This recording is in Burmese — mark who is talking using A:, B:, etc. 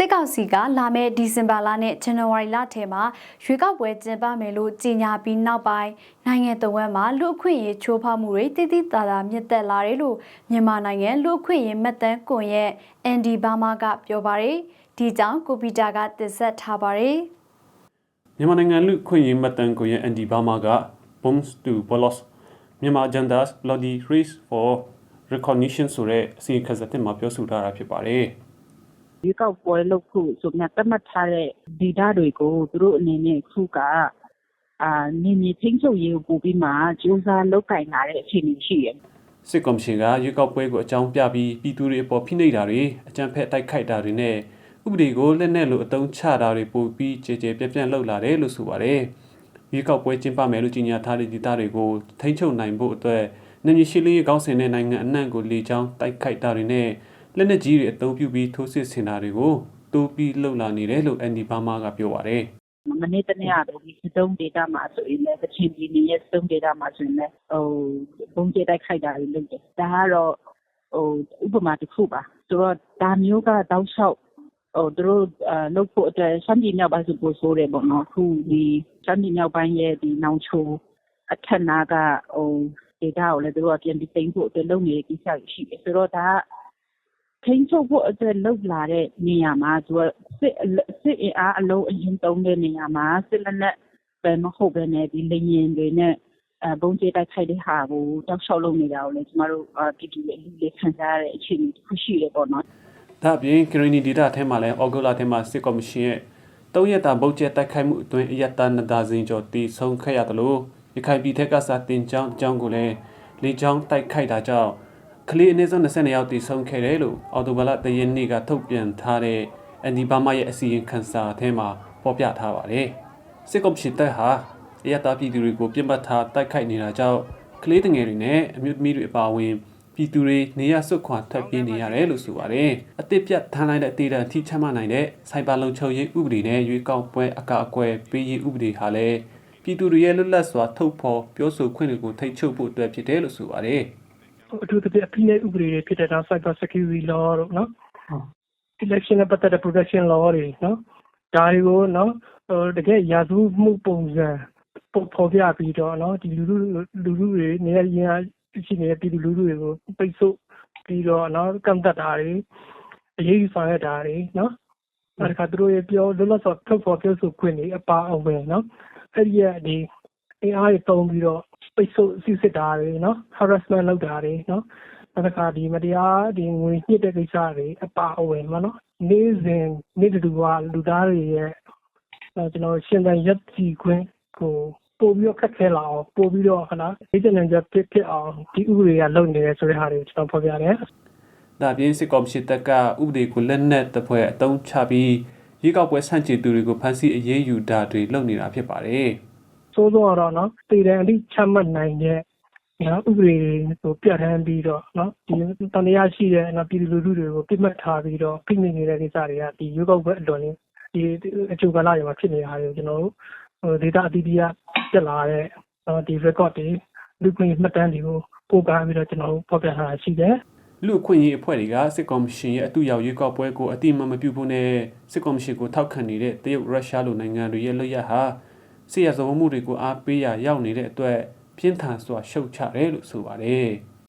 A: စစ်ကောင်စီကလာမယ့်ဒီဇင်ဘာလနဲ့ဇန်နဝါရီလထဲမှာရွေးကောက်ပွဲကျင်းပမယ်လို့ကြေညာပြီးနောက်ပိုင်းနိုင်ငံတော်ဝန်မှာလူအခွင့်အရေးချိုးဖောက်မှုတွေတိတိတသာမြင့်တက်လာတယ်လို့မြန်မာနိုင်ငံလူအခွင့်အရေးမှတ်တမ်းကွန်ရက် ND ဘာမာကပြောပါတယ်ဒီကြောင့်ကိုပီတာကတင်ဆက်ထားပါတယ်
B: မြန်မာနိုင်ငံလူခွင့်ရေးမှတ်တမ်းကိုရဲ့ anti burma က bombs to bolos မြန်မာ agendas bloody race for recognition ဆိုတဲ့အစီအခံစာတင်မှာပြောဆိုထားတာဖြစ်ပါတယ်
C: ရွေးကောက်ပွဲလုပ်ဖို့ဆိုမြတ်သတ်မှတ်ထားတဲ့ဒေတာတွေကိုသူတို့အနေနဲ့ခုကအာနေနေချင်းချုပ်ရေးကိုပို့ပြီးမှစူးစမ်းလုပ်ကင်လာတဲ့အခြေအနေရှိတယ်
B: စစ်ကော်မရှင်ကရွေးကောက်ပွဲကိုအကြောင်းပြပြီးပြည်သူတွေအပေါ်ဖိနှိပ်တာတွေအကြမ်းဖက်တိုက်ခိုက်တာတွေနဲ့ဥပဒေကိုလက်နက်လိုအသုံးချတာတွေပိုပြီးကြေကြေပြန့်ပြန့်လှုပ်လာတယ်လို့ဆိုပါတယ်။ရွေးကောက်ပွဲကျင်းပမယ်လို့ကြေညာထားတဲ့ဒေသတွေကိုထိန်းချုပ်နိုင်ဖို့အတွက်နေမြေရှိလင်းရေးကောင်းစင်တဲ့နိုင်ငံအနှံ့ကိုလေကြောင်းတိုက်ခိုက်တာတွေနဲ့ လက်နက်ကြီးတွေအသုံးပြုပြီးထိုးစစ်ဆင်တာတွေကိုတိုးပြီးလှုပ်လာနေတယ်လို့အန်ဒီဘာမာကပြောပါတယ်။
C: မနေ့တနေ့ကတော့ဒီစတုံးဒေတာမှာဆိုရင်လည်းတစ်ချင်းပြည်နယ်ရဲ့စတုံးဒေတာမှာဆိုရင်လည်းဟိုဘုံကျတိုက်ခိုက်တာတွေလုပ်တယ်ဒါကတော့ဟိုဥပမာတစ်ခုပါဆိုတော့ဒါမျိုးကတောက်လျှောက်ဟိုသူတို့အာလုပ်ဖို့အတွက်ရှမ်းပြည်မြောက်ပိုင်းဆိုပို့ဆိုးတယ်ပေါ့နော်အခုဒီရှမ်းပြည်မြောက်ပိုင်းရဲ့ဒီနောင်ချိုအထက်နာကဟိုဒေတာကိုလည်းသူတို့ကပြန်ပြီးသိမ်းဖို့အတွက်လုပ်နေတဲ့ကိစ္စတွေရှိတယ်ဆိုတော့ဒါက ထိန်းချုပ်ဖို့အတွက်လုပ်လာတဲ့နေရာမှာသူကစစ်အလစစ်အင်အားအလုံးအရင်သုံးတဲ့နေရာမှာစစ်လက်နက်ပဲမဟုတ်ပဲနဲ့ဒီလေရင်တွေနဲ့အဲဘုံကျဲတိုက်ခိုက်တဲ့ဟာကိုတောက်လျှောက်လုပ်နေတာကိုလည်းကျမတို့အာပြည်သူတွေအလူလေးခံစားရတဲ့အခြေအနေတစ်ခုရှိတယ်ပေါ့နော်
B: ဒါအပြင်ကရီနီဒေတာထဲမှာလည်းအော်ဂိုလာထဲမှာစစ်ကော်မရှင်ရဲ့တုံးရက်တာဗုတ်ကျဲတိုက်ခိုက်မှုအတွင်းအယက်သားနဒါဇင်ကျော်တီဆုံးခဲ့ရသလိုရခိုင်ပြည်ထက်ကစာတင်ကျောင်းအကြောင်းကိုလည်းလေကြောင်းတိုက်ခိုက်တာကြောင့် ကလေးအနည်းဆုံး22ယောက်တီဆုံးခဲ့တယ်လို့အော်တိုဘလာတရင်နေ့ကထုတ်ပြန်ထားတဲ့အန်ဒီဘာမာရဲ့အစီရင်ခံစာထဲမှာဖော်ပြထားပါတယ်စစ်ကော်မရှင်တပ်ဟာအယက်သားပြည်သူတွေကိုပြစ်မှတ်ထားတိုက်ခိုက်နေတာကြောင့်ကလေးငယ်တွေနဲ့အမျိုးသမီးတွေအပါအဝင်ပြည်သူတွေနေရစွတ်ခွာထွက်ပြေးနေရတယ်လို့ဆိုပါတယ်။အသစ်ပြတ်ထမ်းလိုက်တဲ့အသေးတန်ထိချမှတ်နိုင်တဲ့စိုက်ဘာလုံခြုံရေးဥပဒေနဲ့ရွေးကောက်ပွဲအကာအကွယ်ပေးရေးဥပဒေဟာလည်းပြည်သူတွေရဲ့လွတ်လပ်စွာထုတ်ဖော်ပြောဆိုခွင့်တွေကိုထိန်းချုပ်ဖို့အတွက်ဖြစ်တယ်လို့ဆိုပါတယ်
D: အထူးသဖြင့်အဖိနှိပ်ဥပဒေတွေဖြစ်တဲ့ဒါ cyber security law တို့နော် election နဲ့ပတ်သက်တဲ့ protection law တွေနော်ဒါတွေကိုနော်ဟိုတကယ်ရာဇဝတ်မှုပုံစံပုံဖော်ပြပြီးတော့နော်ဒီလူလူလူလူတွေနေရာရင်အားရှိနေတဲ့ပြည်သူလူထုတွေကိုပိတ်ဆို့ပြီးတော့နော်ကန့်သက်တာတွေအရေးယူဆောင်ရွက်တာတွေနော်အဲ့ဒါကသူတို့ရဲ့ပြောလွတ်လပ်စွာထုတ်ဖော်ပြောဆိုခွင့်တွေအပါအဝင်နော်အဲ့ဒီရဲ့ဒီအင်အားတွေတုံးပြီးတော့ ပိတ်ဆို့စစ်စစ်တာတွေနော် harassment လုပ်တာတွေနော်နောက်တစ်ခါဒီမတရားဒီငွေညှစ်တဲ့ကိစ္စတွေအပါအဝင်မှာနော်နေ့စဉ်နေ့တူကလူသားတွေရဲ့အဲကျွန်တော်ရှင်သန်ရက်စီခွင့်ကိုပို့ပြီးတော့ခက်ခဲလာအောင်ပို့ပြီးတော့ဟလာအေဂျင့်ကြဖြစ်ဖြစ်အောင်ဒီဥပဒေကလုပ်နေတယ်ဆိုတဲ့ဟာတွေကိုကျွန်တော်ဖော်ပြတယ်။
B: ဒါအပြင်စစ်ကော်မရှင်တပ်ကဥပဒေကိုလက်နက်တစ်ဖွဲ့အသုံးချပြီးရွေးကောက်ပွဲဆန့်ကျင်သူတွေကိုဖမ်းဆီးအရေးယူတာတွေလုပ်နေတာဖြစ်ပါတယ်
D: စိုးစိုးတော့နော်တည်တယ်အတိချမှတ်နိုင်တဲ့နော်ဥပဒေကိုပြဋ္ဌာန်းပြီးတော့နော်ဒီတန်တရားရှိတဲ့နော်ပြည်သူလူထုတွေကိုပြစ်မှတ်ထားပြီးတော့ဖိနှိပ်နေတဲ့ကိစ္စတွေကဒီရွေးကောက်ပွဲအလွန်လေးဒီအကျိုးကာလတွေမှာဖြစ်နေတာတွေကိုကျွန်တော်တို့ဟို data အသီးသီးကတက်လာတဲ့နော်ဒီ record တွေလူခွင့်မှတ်တမ်းတွေကိုပို့ကားပြီးတော့ကျွန်တော်တို့ဖော်ပြထားတာရှိတယ်။
B: လူအခွင့်အရေးအဖွဲ့တွေကစစ်ကော်မရှင်ရဲ့အတူရောက်ရွေးကောက်ပွဲကိုအတိအမတ်မပြုဖို့နဲ့စစ်ကော်မရှင်ကိုထောက်ခံနေတဲ့တရုတ်ရုရှားလိုနိုင်ငံတွေရဲ့လွတ်ရဟာ စစ်ရဇဝမှုတွေကိုအားပေးရရောက်နေတဲ့အတွက်ပြင်းထန်စွာရှုတ်ချတယ်လို့ဆိုပါတယ်။